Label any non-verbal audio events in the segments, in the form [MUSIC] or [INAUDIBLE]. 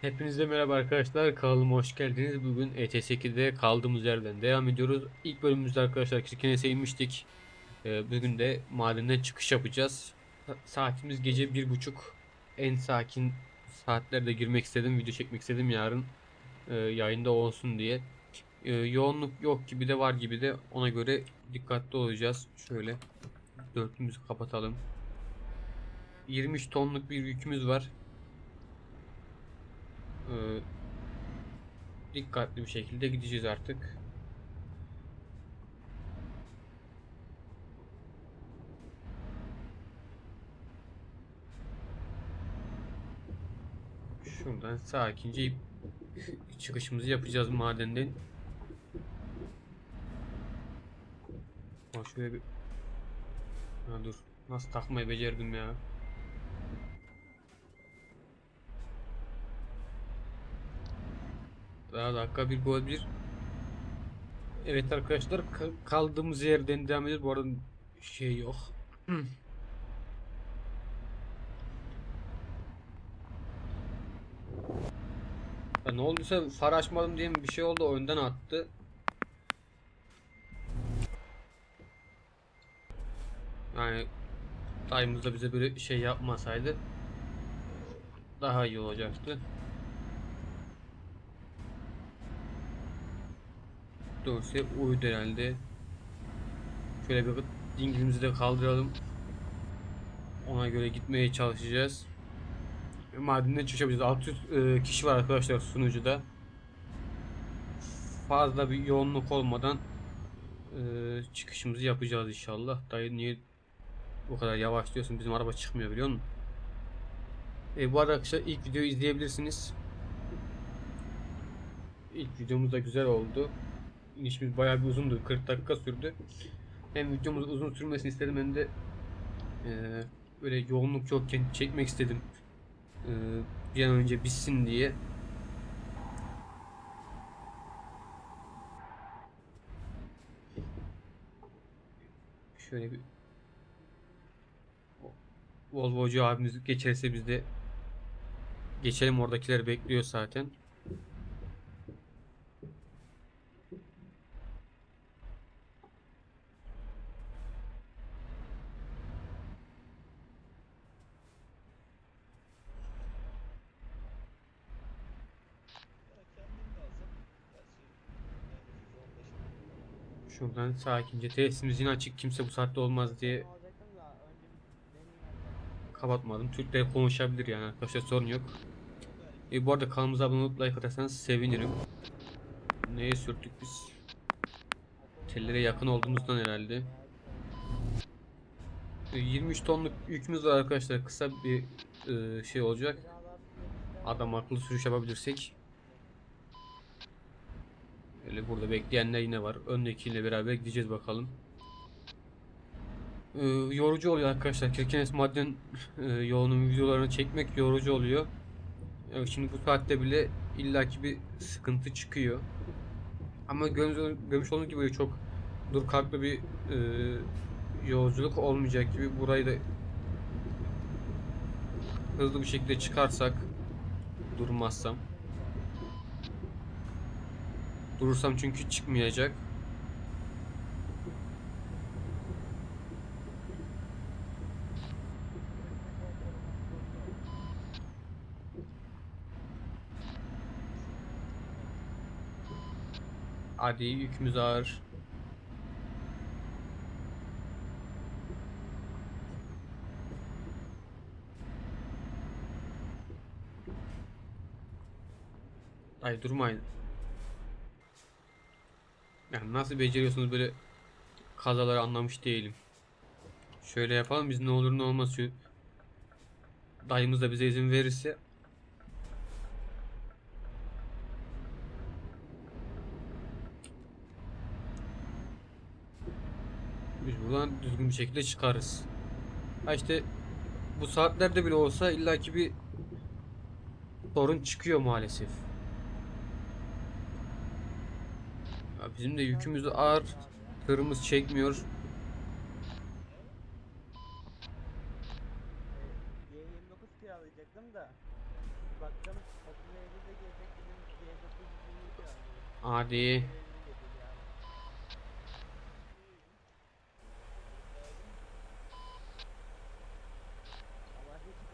Hepinize merhaba arkadaşlar. Kanalıma hoş geldiniz. Bugün ET8'de kaldığımız yerden devam ediyoruz. İlk bölümümüzde arkadaşlar Kirkenes'e inmiştik. Ee, bugün de madenden çıkış yapacağız. Sa- Saatimiz gece bir buçuk. En sakin saatlerde girmek istedim. Video çekmek istedim yarın. e, yayında olsun diye. Ee, yoğunluk yok gibi de var gibi de ona göre dikkatli olacağız. Şöyle dörtümüzü kapatalım. 23 tonluk bir yükümüz var. Ee, dikkatli bir şekilde gideceğiz artık. Şuradan sakince çıkışımızı yapacağız madenden. Bak şöyle bir ha, dur. Nasıl takmayı becerdim ya. Daha dakika bir gol bir. Evet arkadaşlar ka- kaldığımız yerden devam ediyoruz. Bu arada şey yok. [CLEARS THROAT] Ya ne olduysa far açmadım diye bir şey oldu oyundan attı. Yani dayımız da bize böyle şey yapmasaydı daha iyi olacaktı. Dönse uydu herhalde. Şöyle bir dingilimizi de kaldıralım. Ona göre gitmeye çalışacağız. Madenden çıkacağız. 600 e, kişi var arkadaşlar sunucuda. Fazla bir yoğunluk olmadan e, çıkışımızı yapacağız inşallah. Dayı niye bu kadar yavaş diyorsun? Bizim araba çıkmıyor biliyor musun? E, bu arada arkadaşlar ilk videoyu izleyebilirsiniz. İlk videomuz da güzel oldu. İnişimiz bayağı bir uzundu. 40 dakika sürdü. Hem videomuz uzun sürmesini istedim hem de e, böyle yoğunluk yokken çekmek istedim. E, bir an önce bitsin diye. Şöyle bir Volvocu abimiz geçerse biz de geçelim oradakiler bekliyor zaten. Şuradan sakince tesisimiz yine açık kimse bu saatte olmaz diye kapatmadım. Türkler konuşabilir yani arkadaşlar sorun yok. E, bu arada kanalımıza abone olup like atarsanız sevinirim. Neye sürttük biz? Tellere yakın olduğumuzdan herhalde. E, 23 tonluk yükümüz var arkadaşlar. Kısa bir e, şey olacak. Adam akıllı sürüş yapabilirsek. Öyle burada bekleyenler yine var. Öndekiyle beraber gideceğiz bakalım. Ee, yorucu oluyor arkadaşlar. Kirkenes Maden e, yolunun videolarını çekmek yorucu oluyor. Evet, şimdi bu saatte bile illaki bir sıkıntı çıkıyor. Ama görmüş, görmüş olduğunuz gibi çok dur kalklı bir e, yolculuk olmayacak gibi burayı da hızlı bir şekilde çıkarsak durmazsam Durursam çünkü çıkmayacak. Hadi yükümüz ağır. Ay durmayın. Yani nasıl beceriyorsunuz böyle kazaları anlamış değilim. Şöyle yapalım biz ne olur ne olmaz şu dayımız da bize izin verirse biz buradan düzgün bir şekilde çıkarız. Ha işte bu saatlerde bile olsa illaki bir sorun çıkıyor maalesef. Bizim de yükümüz ağır. Tırımız çekmiyor. Hadi.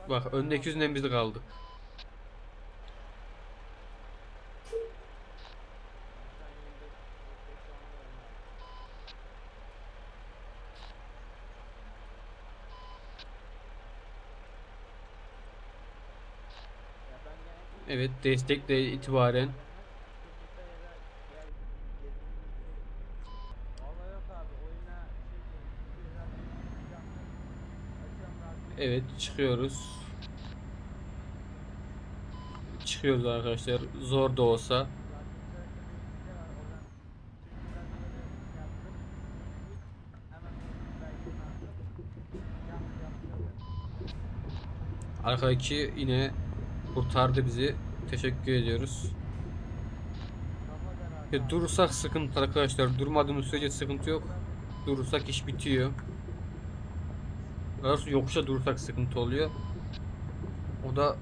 Bak öndeki yüzünden biz kaldık. Evet destekle itibaren Evet çıkıyoruz. Çıkıyoruz arkadaşlar. Zor da olsa. Arkadaki yine kurtardı bizi. Teşekkür ediyoruz. Ya durursak sıkıntı arkadaşlar. Durmadığımız sürece sıkıntı yok. Durursak iş bitiyor. Daha yokuşa durursak sıkıntı oluyor. O da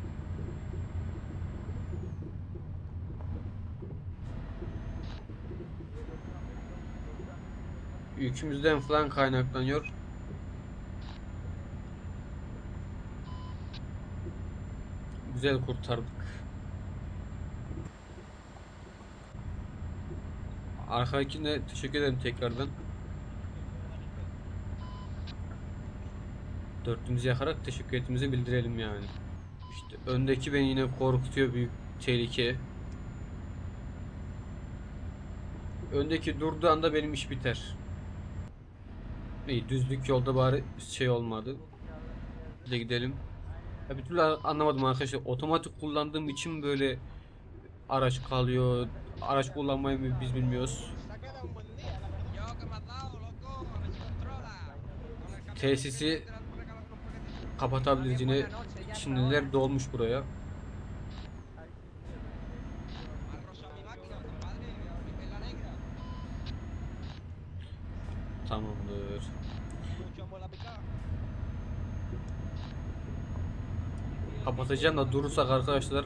yükümüzden falan kaynaklanıyor. Güzel kurtardık. Arkadakine teşekkür ederim tekrardan. Dörtlümüzü yakarak teşekkür ettiğimizi bildirelim yani. İşte öndeki beni yine korkutuyor büyük tehlike. Öndeki durduğu anda benim iş biter. İyi düzlük yolda bari şey olmadı. Bir de gidelim. Ya bir türlü anlamadım arkadaşlar. Otomatik kullandığım için böyle araç kalıyor. Araç kullanmayı biz bilmiyoruz. Tesisi kapatabildiğini şimdiler dolmuş buraya. Tamamdır. Kapatacağım da durursak arkadaşlar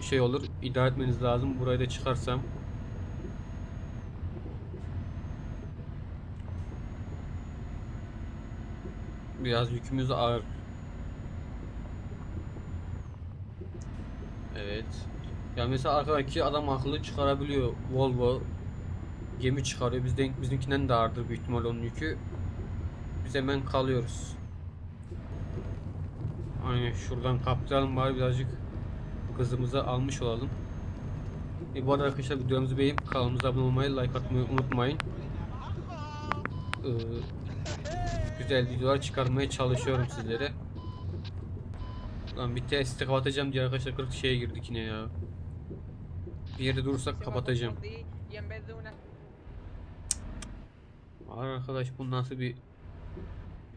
şey olur. İdare etmeniz lazım. Burayı da çıkarsam. Biraz yükümüz ağır. Evet. Ya mesela arkadaki adam akıllı çıkarabiliyor. Volvo gemi çıkarıyor. Bizden bizimkinden de ağırdır büyük ihtimal onun yükü. Biz hemen kalıyoruz. Aynen şuradan kaptıralım bari birazcık kızımızı almış olalım. E, bu arada arkadaşlar videomuzu beğenip kanalımıza abone olmayı, like atmayı unutmayın. Ee, güzel videolar çıkarmaya çalışıyorum sizlere. Lan bir testi kapatacağım diye arkadaşlar 40 şeye girdik yine ya. Bir yerde durursak kapatacağım. Arkadaş bu nasıl bir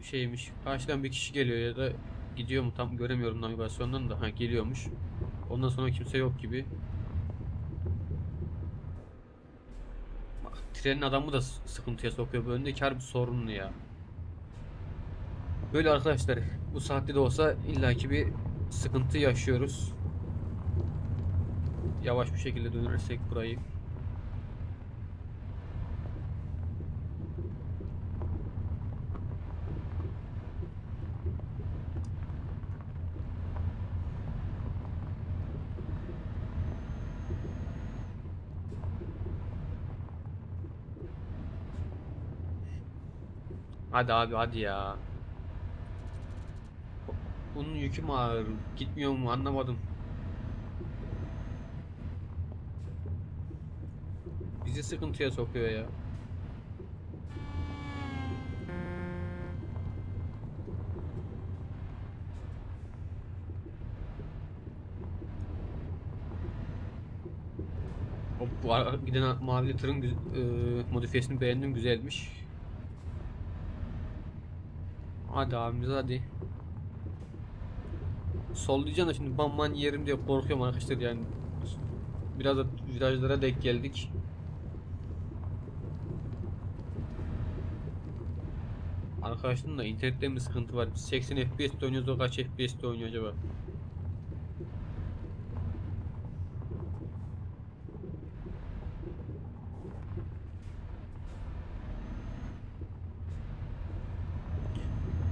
şeymiş. Karşıdan bir kişi geliyor ya da gidiyor mu tam göremiyorum navigasyondan da. Ha geliyormuş. Ondan sonra kimse yok gibi. Trenin adamı da sıkıntıya sokuyor. Bu öndeki harbi sorunlu ya. Böyle arkadaşlar bu saatte de olsa illaki bir sıkıntı yaşıyoruz. Yavaş bir şekilde dönersek burayı. Hadi abi hadi ya. Bunun yükü mü ağır? Gitmiyor mu anlamadım. Bizi sıkıntıya sokuyor ya. O bu giden mavi tırın e, modifiyesini beğendim güzelmiş. Hadi abimiz hadi. Sollayacağım da şimdi bam yerim diye korkuyorum arkadaşlar yani. Biraz da virajlara denk geldik. Arkadaşım da internette mi sıkıntı var? Biz 80 FPS'te oynuyoruz o kaç FPS'te oynuyor acaba?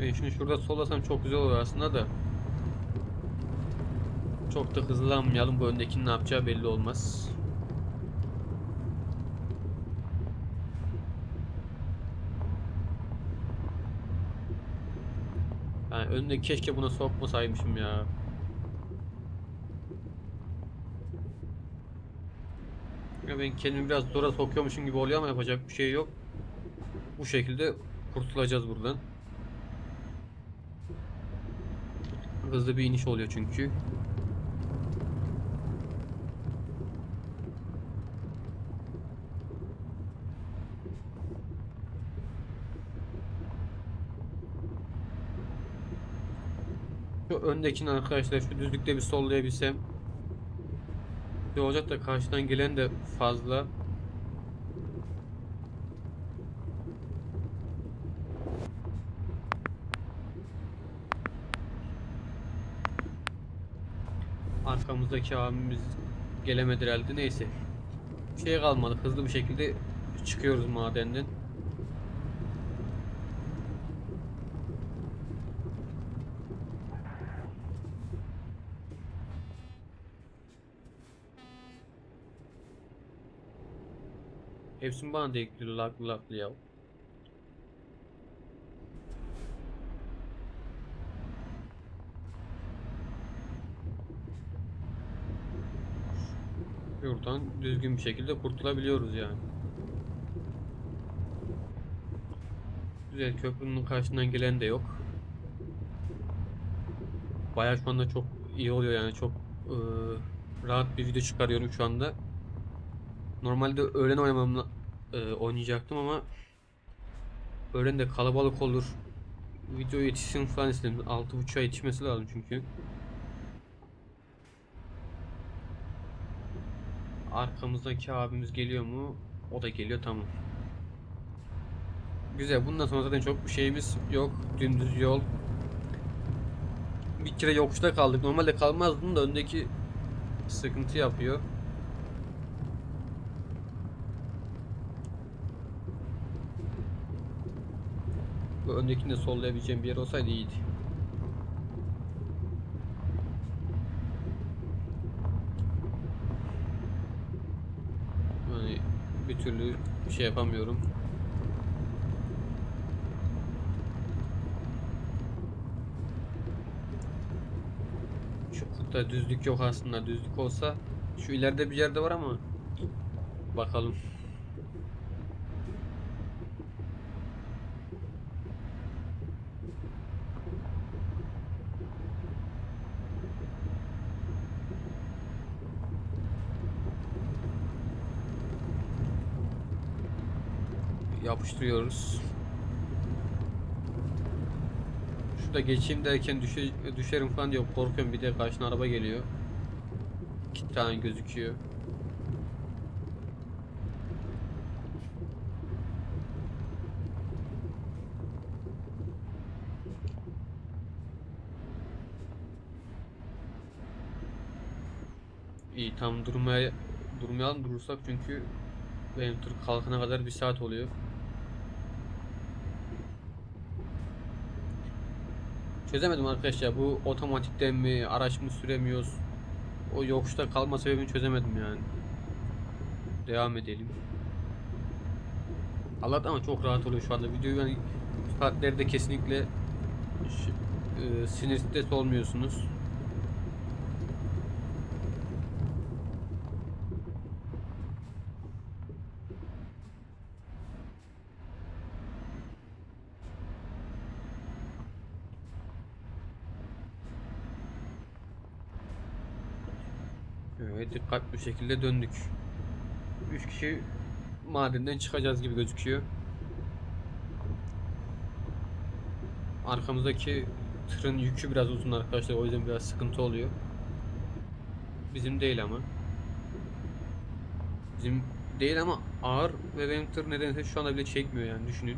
Ben şunu şurada sollasam çok güzel olur aslında da. Çok da hızlanmayalım. Bu öndekinin ne yapacağı belli olmaz. Yani önüne keşke buna sokmasaymışım ya. Ya ben kendimi biraz zora sokuyormuşum gibi oluyor ama yapacak bir şey yok. Bu şekilde kurtulacağız buradan. Hızlı bir iniş oluyor çünkü. Şu öndekini arkadaşlar şu düzlükte bir sollayabilsem. Olacak da karşıdan gelen de fazla. Arkamızdaki abimiz gelemedi herhalde. Neyse. Şey kalmadı. Hızlı bir şekilde çıkıyoruz madenden. Hepsini bana denk laklı laklı ya. Buradan düzgün bir şekilde kurtulabiliyoruz yani. Güzel köprünün karşısından gelen de yok. Bayağı şu anda çok iyi oluyor yani çok eee, rahat bir video çıkarıyorum şu anda. Normalde öğlen oynamam eee, oynayacaktım ama öğlen de kalabalık olur. Video yetişsin falan istedim. 6.30'a yetişmesi lazım çünkü. Arkamızdaki abimiz geliyor mu? O da geliyor tamam. Güzel. Bundan sonra zaten çok bir şeyimiz yok. Dümdüz yol. Bir kere yokuşta kaldık. Normalde kalmazdım da öndeki sıkıntı yapıyor. Bu öndekini de sollayabileceğim bir yer olsaydı iyiydi. Yani bir türlü şey yapamıyorum. Çok da düzlük yok aslında. Düzlük olsa şu ileride bir yerde var ama bakalım. Yapıştırıyoruz. Şurada geçeyim derken düşe, düşerim falan diyor. Korkuyorum bir de karşına araba geliyor. İki tane gözüküyor. İyi tam durmaya durmayalım durursak çünkü benim tur kalkana kadar bir saat oluyor. Çözemedim arkadaşlar bu otomatikten mi araç mı süremiyoruz o yokuşta kalma sebebini çözemedim yani. Devam edelim. Allah'tan ama çok rahat oluyor şu anda videoyu yani saatlerde kesinlikle e, sinir stres olmuyorsunuz. Evet dikkatli bir şekilde döndük. 3 kişi madenden çıkacağız gibi gözüküyor. Arkamızdaki tırın yükü biraz uzun arkadaşlar o yüzden biraz sıkıntı oluyor. Bizim değil ama. Bizim değil ama ağır ve benim tır nedense şu anda bile çekmiyor yani düşünün.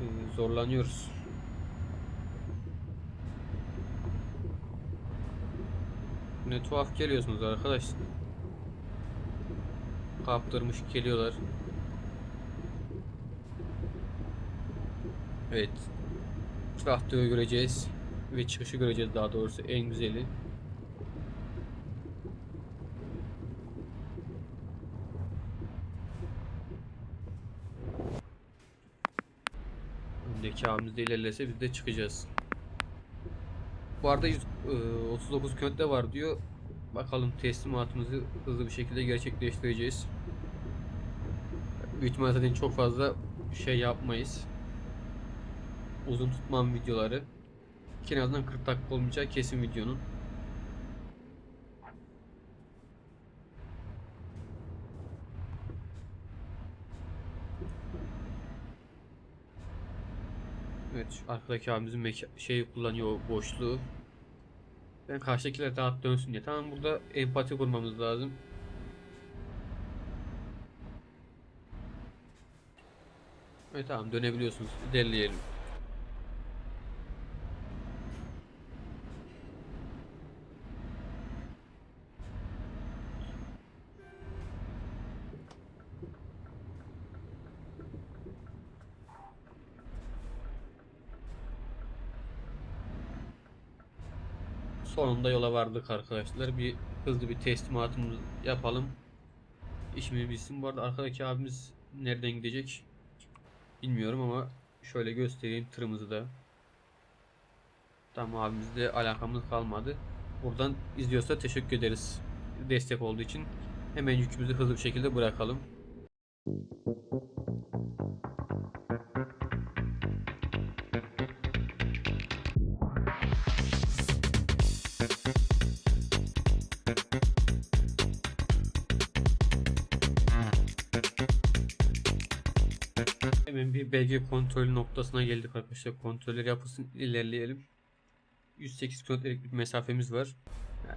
Ee, zorlanıyoruz. Ne tuhaf geliyorsunuz arkadaş. Kaptırmış geliyorlar. Evet. Traktörü göreceğiz. Ve çıkışı göreceğiz daha doğrusu en güzeli. Öndeki abimiz de ilerlese biz de çıkacağız. Bu arada 100, e, 39 kilometre var diyor. Bakalım teslimatımızı hızlı bir şekilde gerçekleştireceğiz. Büyük ihtimalle zaten çok fazla şey yapmayız. Uzun tutmam videoları. En azından 40 dakika olmayacak kesin videonun. Evet, arkadaki abimizin şeyi kullanıyor boşluğu. Ben karşıdakiler rahat dönsün diye. Tamam burada empati kurmamız lazım. Evet tamam dönebiliyorsunuz. İlerleyelim. Sonunda yola vardık arkadaşlar. Bir hızlı bir teslimatımızı yapalım. İşimiz bitsin. Bu arada arkadaki abimiz nereden gidecek? Bilmiyorum ama şöyle göstereyim tırımızı da. Tamam abimizle alakamız kalmadı. Buradan izliyorsa teşekkür ederiz. Destek olduğu için. Hemen yükümüzü hızlı bir şekilde bırakalım. Bir belge kontrolü noktasına geldik arkadaşlar. Kontroller yapılsın ilerleyelim. 108 kilometrelik bir mesafemiz var.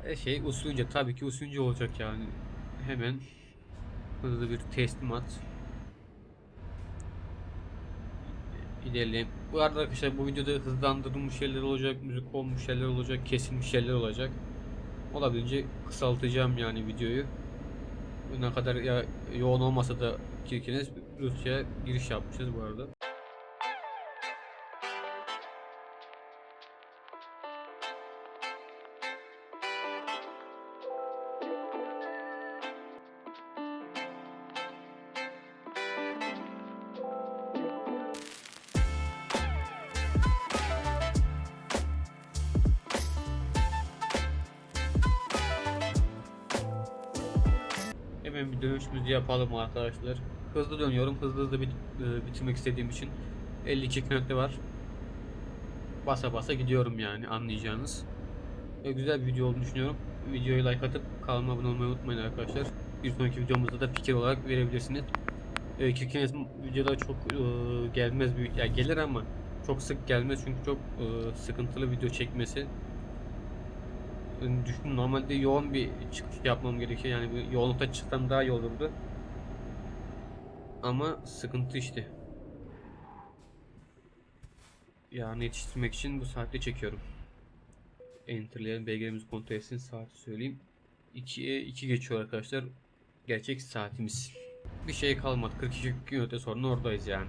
Ya, şey usulünce tabii ki usulünce olacak yani. Hemen hızlı bir teslimat. İlerleyelim. Bu arada arkadaşlar bu videoda hızlandırılmış şeyler olacak, müzik olmuş şeyler olacak, kesilmiş şeyler olacak. Olabildiğince kısaltacağım yani videoyu. Ne kadar ya yoğun olmasa da Kirkenes Rusya giriş yapmışız bu arada. Yapalım arkadaşlar. Hızlı dönüyorum. Hızlı hızlı bit e, bitirmek istediğim için 52 kilometre var. Basa basa gidiyorum yani anlayacağınız. E, güzel bir video olduğunu düşünüyorum. Videoyu like atıp kanalıma abone olmayı unutmayın arkadaşlar. Bir sonraki videomuzda da fikir olarak verebilirsiniz. E, Kirkenes videoda çok e, gelmez bir ya gelir ama çok sık gelmez çünkü çok e, sıkıntılı video çekmesi. Düşün normalde yoğun bir çıkış yapmam gerekiyor. Yani yoğunlukta çıksam daha iyi olurdu. Ama sıkıntı işte. Yani yetiştirmek için bu saatte çekiyorum. Enter'leyelim belgelerimizi kontrol etsin. Saati söyleyeyim. 2'ye 2 geçiyor arkadaşlar. Gerçek saatimiz. Bir şey kalmadı. 42 kilometre sonra oradayız yani.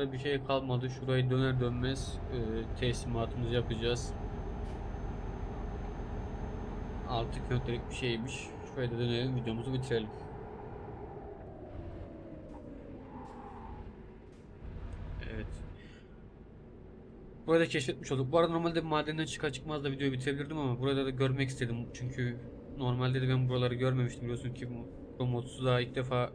Arkadaşlar bir şey kalmadı. Şurayı döner dönmez e, teslimatımızı yapacağız. 6 kilometrelik bir şeymiş. Şöyle dönelim videomuzu bitirelim. Evet. Burada keşfetmiş olduk. Bu arada normalde madenden çıkar çıkmaz da videoyu bitirebilirdim ama burada da görmek istedim. Çünkü normalde de ben buraları görmemiştim biliyorsun ki bu Promots'u daha ilk defa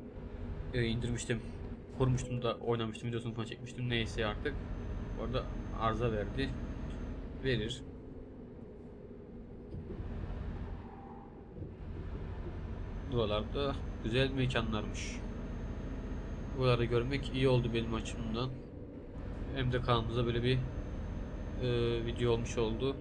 e, indirmiştim kurmuştum da oynamıştım videosunu falan çekmiştim. Neyse artık. Orada arıza verdi. Verir. Buralarda güzel mekanlarmış. Buraları görmek iyi oldu benim açımdan. Hem de kanalımıza böyle bir e, video olmuş oldu.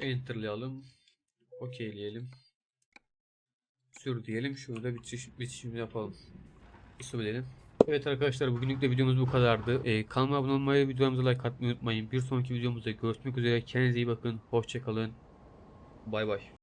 Enterlayalım. Okeyleyelim. Sür diyelim. Şurada bitiş, bitişimi yapalım. İstemeleyelim. Evet arkadaşlar bugünlük de videomuz bu kadardı. Ee, kanalıma abone olmayı, videomuza like atmayı unutmayın. Bir sonraki videomuzda görüşmek üzere. Kendinize iyi bakın. Hoşçakalın. Bay bay.